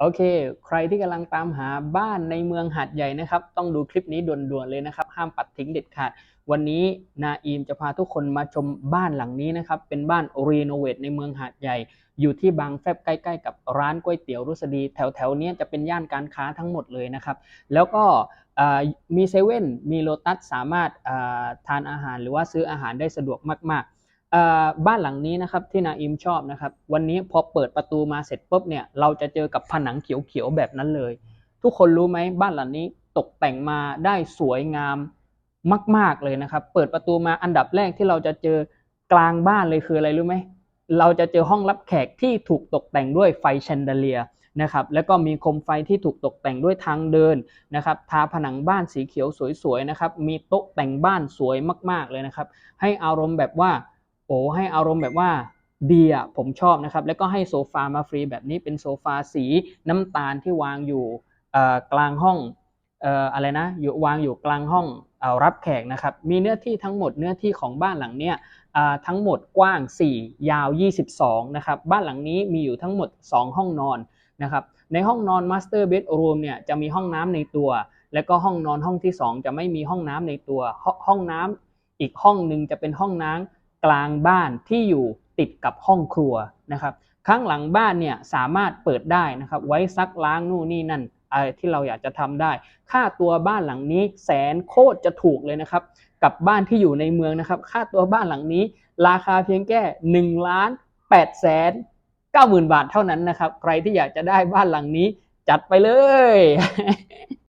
โอเค ใครที่กำลังตามหาบ้านในเมืองหาดใหญ่นะครับ ต้องดูคลิปนี้ด่วนๆเลยนะครับ ห้ามปัดทิ้งเด็ดขาด วันนี้นาอีมจะพาทุกคนมาชมบ้านหลังนี้นะครับ เป็นบ้านรีโนเวทในเมืองหาดใหญ่ อยู่ที่บางแฟบใกล้ๆ กับร้านก๋วยเตี๋ยวรุษดี แถวๆนี้จะเป็นย่านการค้าทั้งหมดเลยนะครับ แล้วก็มีเซเว่น มีโลตัสสามารถทานอาหารหรือว่าซื้ออาหารได้สะดวกมากๆ บ้านหลังนี้นะครับที่นาอิมชอบนะครับ วันนี้พอเปิดประตูมาเสร็จปุ๊บเนี่ยเราจะเจอกับผนังเขียวๆแบบนั้นเลย ทุกคนรู้ไหมบ้านหลังนี้ตกแต่งมาได้สวยงามมาก ๆเลยนะครับ เปิดประตูมาอันดับแรกที่เราจะเจอกลางบ้านเลยคืออะไรรู้ไหมเราจะเจอห้องรับแขกที่ถูกตกแต่งด้วยไฟแชนเดเลียนะครับแล้วก็มีโคมไฟที่ถูกตกแต่งด้วยทางเดินนะครับทาผนังบ้านสีเขียวสวยๆนะครับมีโต๊ะแต่งบ้านสวยมาก ๆเลยนะครับ ให้อารมณ์แบบว่า โอ้ให้อารมณ์แบบว่าดีอะผมชอบนะครับ แล้วก็ให้โซฟามาฟรีแบบนี้เป็นโซฟาสีน้ำตาลที่วางอยู่กลางห้องอะไรนะอยู่วางอยู่กลางห้องเอ่อรับแขกนะครับ มีเนื้อที่ทั้งหมดเนื้อที่ของบ้านหลังเนี้ยทั้งหมดกว้าง 4 ยาว 22 นะครับ บ้านหลังนี้มีอยู่ทั้งหมด 2 ห้องนอนนะครับ ในห้องนอนมาสเตอร์เบดรูมเนี่ยจะมีห้องน้ำในตัว แล้วก็ห้องนอนห้องที่ 2 จะไม่มีห้องน้ำในตัว ห้องห้องน้ำอีกห้องหนึ่งจะเป็นห้องน้ำ กลางบ้านที่อยู่ติดกับห้องครัวนะครับ ข้างหลังบ้านเนี่ยสามารถเปิดได้นะครับ ไว้ซักล้างนู่นนี่นั่นอะไรที่เราอยากจะทำได้ ค่าตัวบ้านหลังนี้แสนโคตรจะถูกเลยนะครับ กับบ้านที่อยู่ในเมืองนะครับ ค่าตัวบ้านหลังนี้ ราคาเพียงแค่1ล้าน8แสน9หมื่นบาทเท่านั้นนะครับ ใครที่อยากจะได้บ้านหลังนี้จัดไปเลย